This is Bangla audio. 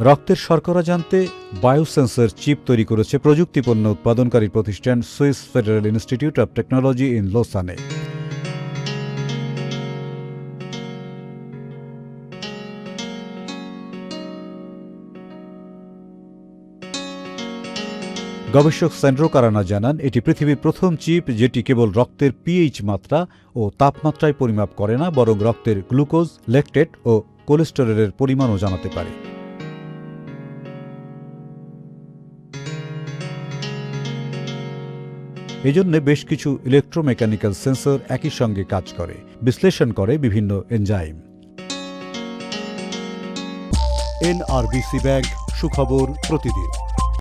রক্তের শর্করা জানতে বায়োসেন্সর চিপ তৈরি করেছে প্রযুক্তিপণ্য উৎপাদনকারী প্রতিষ্ঠান Swiss federal institute of technology in Lausanne. গবেষক সেন্ড্রো কারানা জানান, এটি পৃথিবীর প্রথম চিপ যেটি কেবল রক্তের পিএইচ মাত্রা ও তাপমাত্রায় পরিমাপ করে না, বরং রক্তের গ্লুকোজ, লেকটেট ও কোলেস্টেরলের পরিমাণও জানাতে পারে। এজন্য বেশ কিছু ইলেকট্রোমেকানিক্যাল সেন্সর একই সঙ্গে কাজ করে, বিশ্লেষণ করে বিভিন্ন এনজাইম এনআরবিসি ব্যাংক, সুখবর প্রতিদিন।